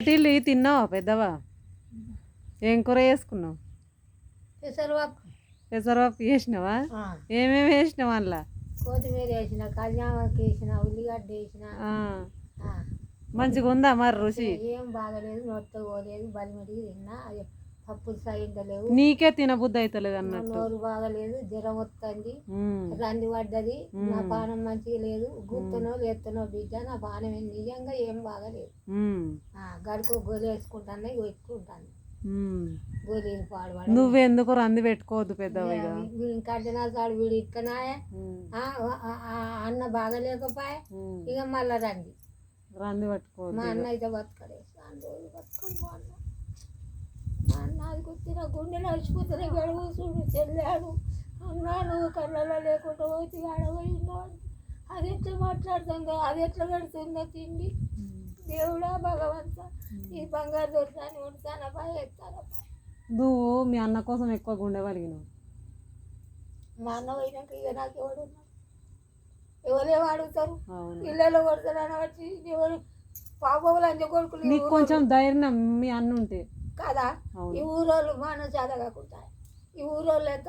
టిల్లి తిన్నావా పెద్దవా? ఏం కూర చేసుకున్నావు? పెసరపప్పు. పెసరపప్పు చేసినావా? ఆ, ఏమేమి వేసినావు అందులో? కొత్తిమీర వేసిన కళ్యాణకి వేసిన ఉల్లిగడ్డ వేసిన. మంచిగా ఉందా మరి రుచి? ఏం బాగలేదు నొట్ట పోలేదు బలిమిడికి తిన్నా. లేవు నీకే తినబుద్ధి అవుతలేదు అన్నట్టు. నోరు బాగలేదు జ్వరం వస్తుంది రంది పడ్డది. నా. పానం మంచిగా లేదు. గుర్తునో లేత్తనో బిడ్డ నా పానం నిజంగా ఏం బాగలేదు. గడుకు గోలు వేసుకుంటాను పాడబడ నువ్వెందుకు రంది పెట్టుకోవద్దు పెద్దవా ఇక కట్టినాలు కాడు వీడు ఇక్కనాయ అన్న బాగలేకపోయా. ఇక మళ్ళా రండి రంది పట్టుకోవద్దు మా. అన్న అయితే బతకలేదు. అన్ని రోజులు బతకడు మా అన్న మా అన్న అది కుట్టిన గుండె నడిచిపోతున్న గడువు చూడు చెల్లాడు. అన్నా నువ్వు కళ్ళలో లేకుండా పోతే ఆడపోయిందో అది ఎట్లా మాట్లాడుతుందో అది ఎట్లా పెడుతుందో తిండి? దేవుడా భగవంత ఈ బంగారు దొరికాని ఉంటానా బాయ్ ఎత్తానా నువ్వు మీ అన్న కోసం ఎక్కువ గుండె పలిగినావు మా అన్న పోయినాక ఇక నాకు ఎవడు ఎవరేమో అడుగుతారు? ఇళ్ళలో కొడతారని వచ్చి ఎవరు పాపములు అంజ కొడుకులు నీకు కొంచెం ధైర్యం మీ అన్న ఉంటే. కదా. ఈ ఊరోళ్ళు మానవ చాలా కాకుండా ఈ ఊరోళ్ళు ఎంత.